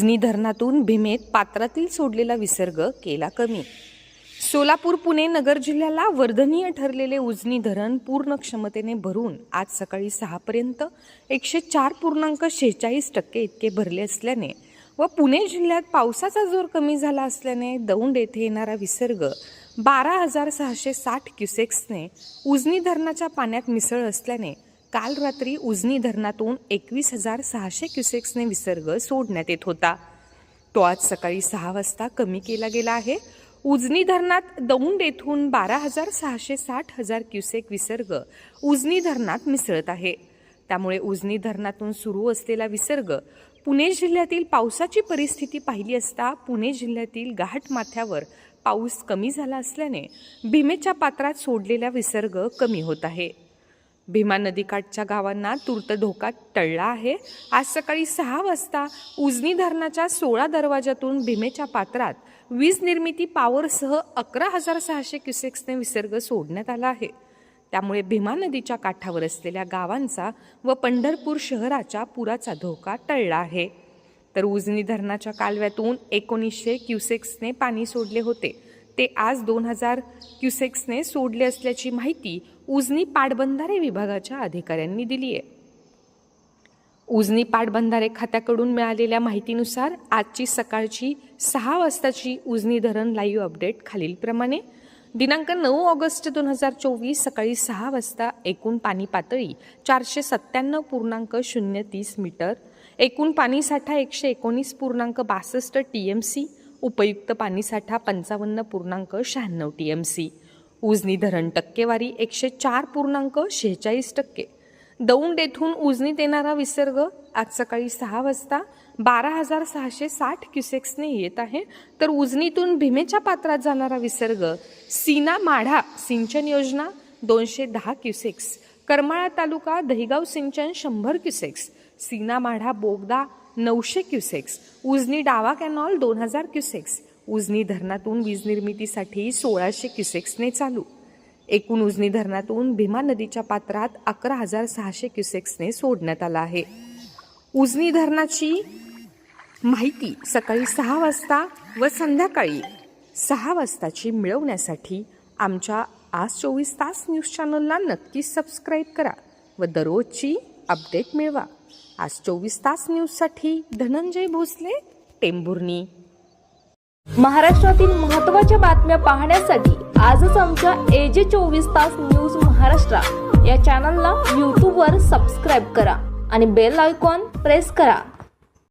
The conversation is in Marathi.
उजनी धरणातून भीमेत पात्रातील सोडलेला विसर्ग केला कमी. सोलापूर पुणे नगर जिल्ह्याला वर्धनीय ठरलेले उजनी धरण पूर्ण क्षमतेने भरून आज सकाळी सहापर्यंत एकशे चार पूर्णांक शेहेचाळीस टक्के इतके भरले असल्याने व पुणे जिल्ह्यात पावसाचा जोर कमी झाला असल्याने दौंड येथे येणारा विसर्ग बारा हजार सहाशे साठ क्युसेक्सने उजनी धरणाच्या पाण्यात मिसळ असल्याने काल रात्री उजनी धरणातून एकवीस हजार सहाशे क्युसेक्सने विसर्ग सोडण्यात येत होता. तो आज सकाळी सहा वाजता कमी केला गेला आहे. उजनी धरणात दौंड येथून बारा हजार सहाशे साठ हजार क्युसेक विसर्ग उजनी धरणात मिसळत आहे. त्यामुळे उजनी धरणातून सुरू असलेला विसर्ग पुणे जिल्ह्यातील पावसाची परिस्थिती पाहिली असता पुणे जिल्ह्यातील घाट माथ्यावर पाऊस कमी झाला असल्याने भीमेच्या पात्रात सोडलेला विसर्ग कमी होत आहे. भीमा नदीकाठच्या गावांना तूर्त धोका टळला आहे. आज सकाळी सहा वाजता उजनी धरणाच्या सोळा दरवाजातून भीमेच्या पात्रात वीज निर्मिती पॉवरसह अकरा हजार सहाशे क्युसेक्सने विसर्ग सोडण्यात आला आहे. त्यामुळे भीमा नदीच्या काठावर असलेल्या गावांचा व पंढरपूर शहराच्या पुराचा धोका टळला आहे. तर उजनी धरणाच्या कालव्यातून एकोणीसशे क्युसेक्सने पाणी सोडले होते. ते आज दोन हजार क्युसेक्सने सोडले असल्याची माहिती उजनी पाटबंधारे विभागाच्या अधिकाऱ्यांनी दिली आहे. उजनी पाटबंधारे खात्याकडून मिळालेल्या माहितीनुसार आजची सकाळची सहा वाजताची उजनी धरण लाईव्ह अपडेट खालीलप्रमाणे. दिनांक नऊ ऑगस्ट दोन हजार चोवीस सकाळी सहा वाजता एकूण पाणी पातळी चारशे सत्त्याण्णव पूर्णांक शून्य तीस मीटर एकूण पाणीसाठा एकशे एकोणीस पूर्णांक बासष्ट टी एम सी उपयुक्त पाणीसाठा पंचावन्न पूर्णांक शहाण्णव टी एम सी उजनी धरण टक्केवारी एकशे चार पूर्णांक शेहेचाळीस टक्के. दौंड येथून उजनीत येणारा विसर्ग आज सकाळी सहा वाजता बारा हजार सहाशे साठ क्युसेक्सने येत आहे. तर उजनीतून भीमेच्या पात्रात जाणारा विसर्ग सीना माढा सिंचन योजना दोनशे दहा क्युसेक्स. करमाळा तालुका दहिगाव सिंचन शंभर क्युसेक्स. सीना माढा बोगदा नऊशे क्युसेक्स. उजनी डावा कॅनॉल दोन हजार क्युसेक्स. उजनी धरणातून वीज निर्मितीसाठी सोळाशे क्युसेक्सने चालू. एकूण उजनी धरणातून भीमा नदीच्या पात्रात अकरा हजार सहाशे क्युसेक्सने सोडण्यात आला आहे. उजनी धरणाची माहिती सकाळी सहा वाजता व संध्याकाळी सहा वाजताची मिळवण्यासाठी आमच्या आज चोवीस तास न्यूज चॅनलला नक्की सबस्क्राईब करा व दररोजची अपडेट मिळवा. आज चोवीस तास न्यूजसाठी धनंजय भोसले टेंभुर्णी. महाराष्ट्रातील महत्त्वाच्या बातम्या पाहण्यासाठी आजच आमच्या एजे चोवीस तास न्यूज महाराष्ट्र या चॅनलला यूट्यूबवर सबस्क्राईब करा आणि बेल आयकॉन प्रेस करा.